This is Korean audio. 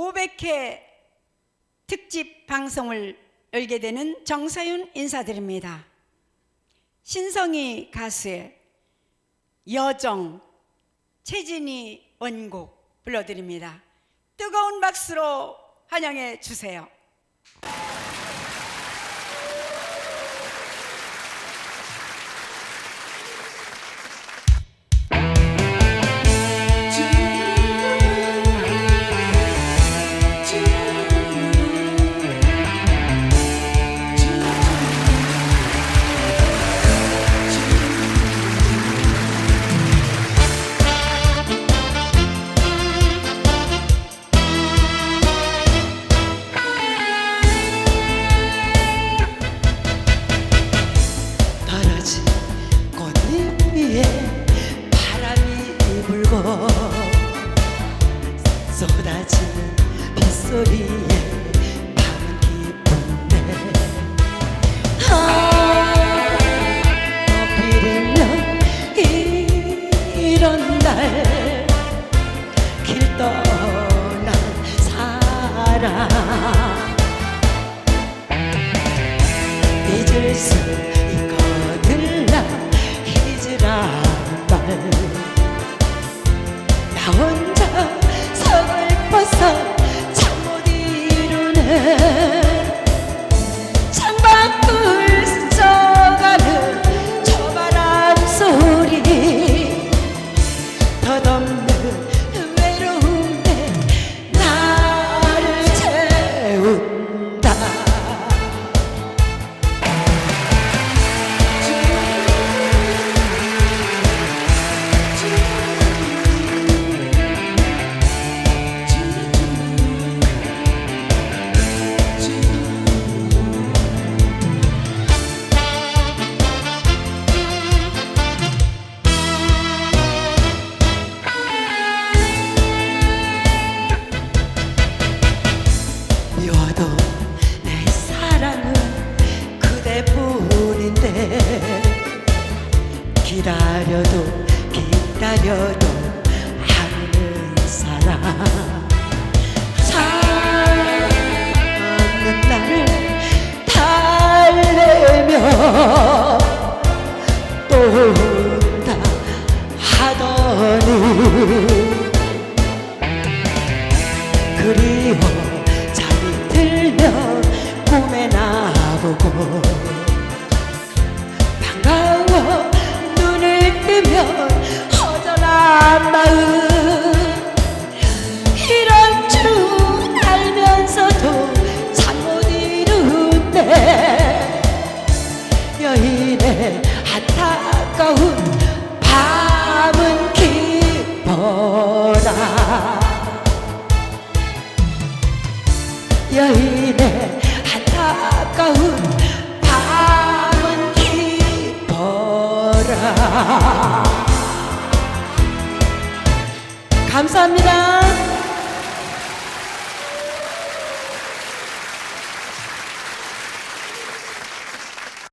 500회 특집 방송을 열게 되는 정서윤 인사드립니다. 신성희 가수의 여정, 최진희 원곡 불러드립니다. 뜨거운 박수로 환영해 주세요. 빗소리에 밤은 기쁜데 아 하필이면 이런 날 길 떠난 사람 잊을 수 있거든 나 잊으란 말나 혼 덧없는 외로움에 나를 채운다 기다려도 기다려도 하는 사람. 참는 나를 달래며 또 온다 하더니 그리워 잠이 들면 꿈에 나보고 뜨면 허전한 마음. 이런 줄 알면서도 잠못 이루네 여인의 안타까운 밤은 깊어라. 여인의 안타까운 감사합니다